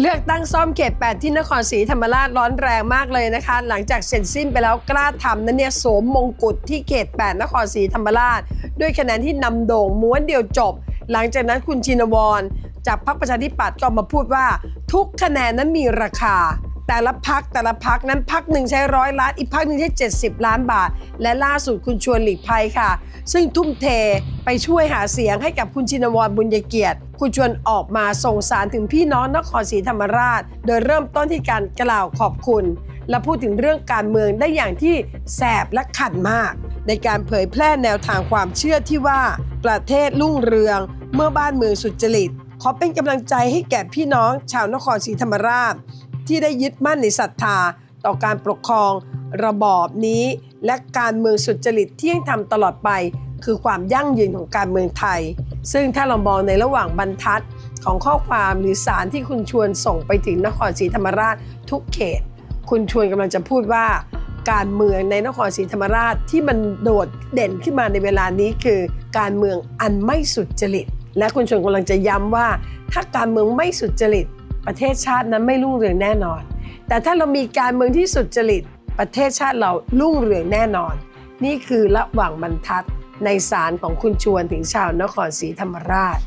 เลือกตั้งซ่อมเขต 8 ที่นครศรีธรรมราชร้อนแรงมากเลยนะคะ หลังจากเสร็จสิ้นไปแล้วกล้าทำนั้นเนี่ยสวมมงกุฎที่เขต 8 นครศรีธรรมราช ด้วยคะแนนที่นำโด่งม้วนเดียวจบ หลังจากนั้นคุณชินวร จากพรรคประชาธิปัตย์ก็มาพูดว่า ทุกคะแนนนั้นมีราคา แต่ละพักแต่ละพักนั้นพักหนึ่งใช้ร้อยล้านอีกพักหนึ่งใช้ 70 ล้านบาท และล่าสุดคุณชวนหลีกภัยค่ะ ซึ่งทุ่มเทไปช่วยหาเสียงให้กับคุณชินวรบุญยเกียรติ คุณชวนออกมาส่งสารถึงพี่น้องนครศรีธรรมราช โดยเริ่มต้นที่การกล่าวขอบคุณ และพูดถึงเรื่องการเมืองได้อย่างที่แสบและขันมาก ในการเผยแพร่แนวทางความเชื่อที่ว่าประเทศรุ่งเรือง เมื่อบ้านเมืองสุจริตขอเป็นกำลังใจให้แก่พี่น้องชาวนครศรีธรรมราช ที่ได้ยึดมั่นในศรัทธา ต่อการปกครอง ระบอบนี้ และการเมืองสุจริตที่ยังทำตลอดไป คือความยั่งยืนของการเมืองไทย ซึ่งถ้าเรามองในระหว่างบรรทัดของข้อความหรือสารที่คุณชวนส่งไปถึงนครศรีธรรมราชทุกเขต คุณชวนกำลังจะพูดว่าการเมืองในนครศรีธรรมราชที่มันโดดเด่นขึ้นมาในเวลานี้คือการเมืองอันไม่สุจริต และคุณชวนกำลังจะย้ำว่า ถ้าการเมืองไม่สุจริต ประเทศชาตินั้นไม่รุ่งเรืองแน่นอน แต่ถ้าเรามีการเมืองที่สุจริต ประเทศชาติเรารุ่งเรืองแน่นอน นี่คือระหว่างบรรทัดในสารของคุณชวนถึงชาวนครศรีธรรมราช